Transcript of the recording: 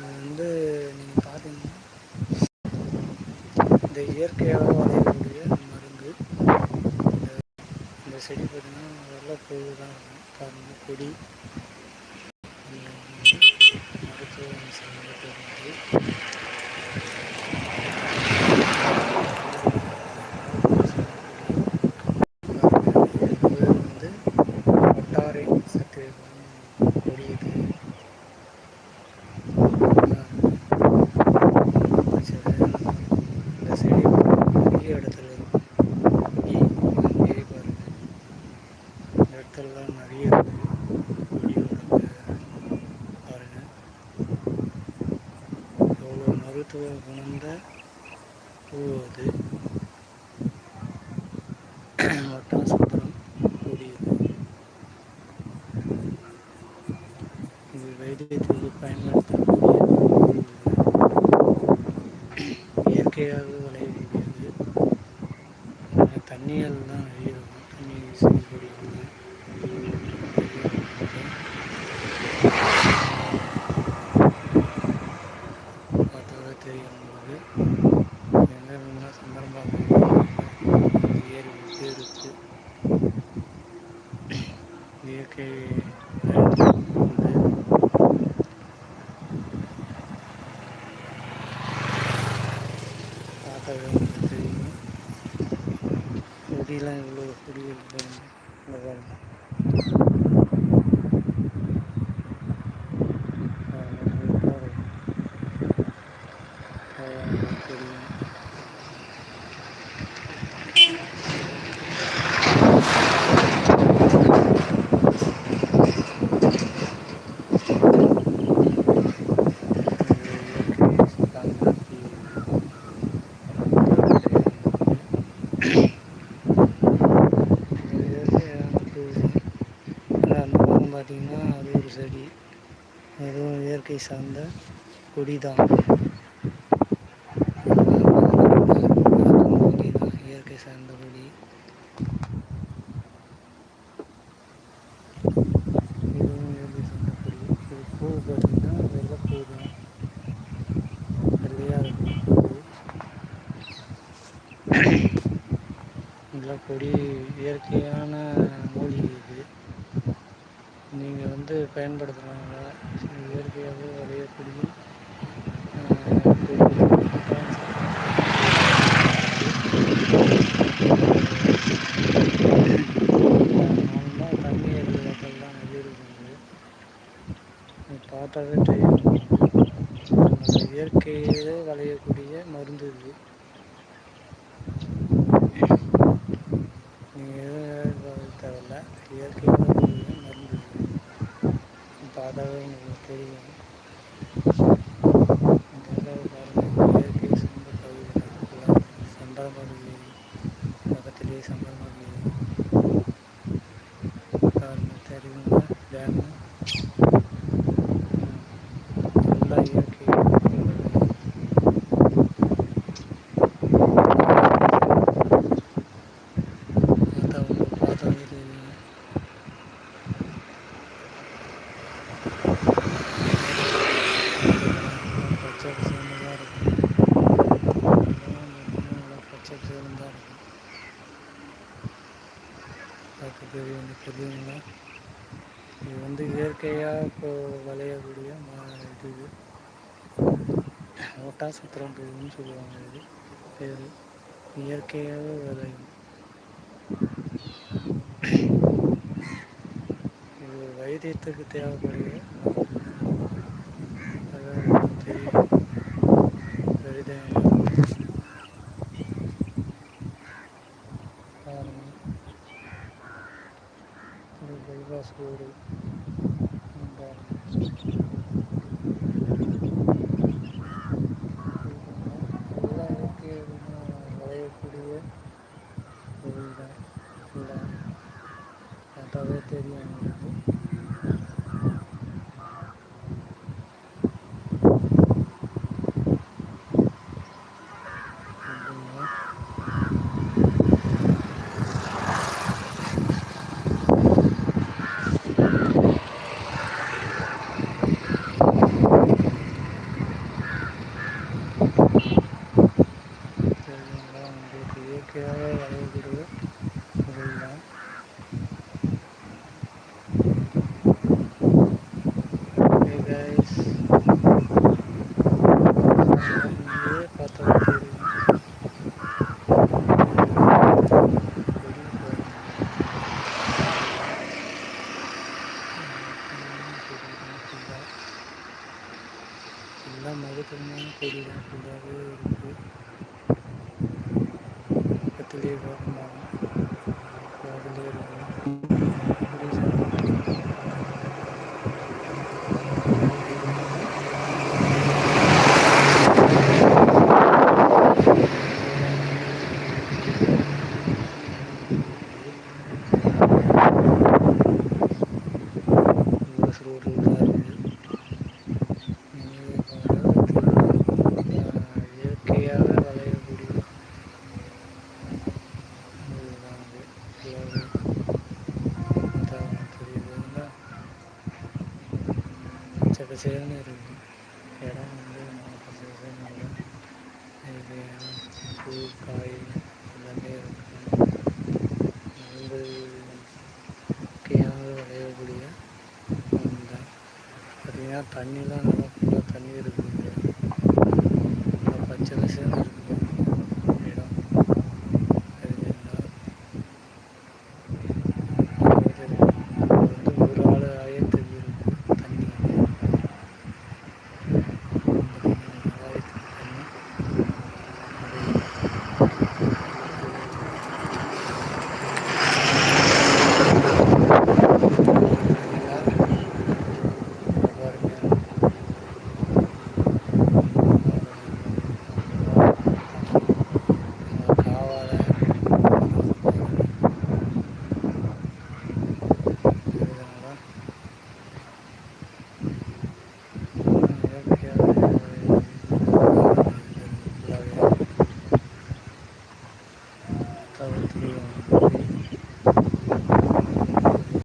இது வந்து நீங்கள் பார்த்தீங்கன்னா இந்த இயற்கையாக வாழக்கூடிய மருந்து இந்த செடி பார்த்தீங்கன்னா வெள்ளைப்பூ தான் இருக்கும். பாருங்கள் கொடி இது வந்து மருத்துவம் சம்மந்தப்பட்டது இது வந்து ஒட்டாரை சத்து கொடி இது இந்த செடி பெரிய இடத்துல இருக்கும் கொடி அங்கேயே பாருங்க இந்த இடத்துலலாம் நிறைய இருக்குது கொடியோட பாருங்க எவ்வளோ மருத்துவ குணந்த பூ அது இது வைத்தியத்திற்கு பயன்படுத்தக்கூடிய இயற்கையாக இயற்கை வந்து பார்த்தாவே உங்களுக்கு தெரியும் கொடியெலாம் இயற்கை சார்ந்த கொடி தான் இயற்கை சார்ந்த கொடி. இதுவும் இயற்கை சார்ந்த கொடி. இது பூ பார்த்தீங்கன்னா வெள்ளைப்பூ தான். வெள்ளையாக இருக்கும் பூ. இதெல்லாம் கொடி இயற்கையான மூலிகை இது. நீங்கள் வந்து பயன்படுத்துகிறவங்க இயற்கையாகவே விளையக்கூடிய ஆஹ், கொடி தண்ணி இடத்துலலாம் இருக்குது இது பார்த்தாவே தெரியும் நம்ம இயற்கையிலே விளையக்கூடிய மருந்து இது நீங்கள் எதுவும் தேவையில்லை தேவையில்ல இயற்கையாக மருந்து இது பார்த்தாவே உங்களுக்கு தெரியும் இதெல்லாம் பெரிய வந்து பெரியவங்க இது வந்து இயற்கையாக இப்போ விளையக்கூடிய மா இது இது ஒட்டாசுத்திரம் பூன்னு சொல்லுவாங்க இது பேர் இயற்கையாகவே விளையும் இது வைத்தியத்துக்கு தேவைப்படுது. தெரியும் பைபாஸ் ரோடு விளையக்கூடிய ஃபுல்லாக தெரியும் পরের ভিডিও বললাম। இயற்கையாக பசேல்னு இருக்கும் இடம் வந்து நல்லா பசேல்னு இது பூ காய் எல்லாமே இருக்கும். வந்து முக்கியமாக விளையக்கூடிய தான் பார்த்திங்கன்னா தண்ணிலாம்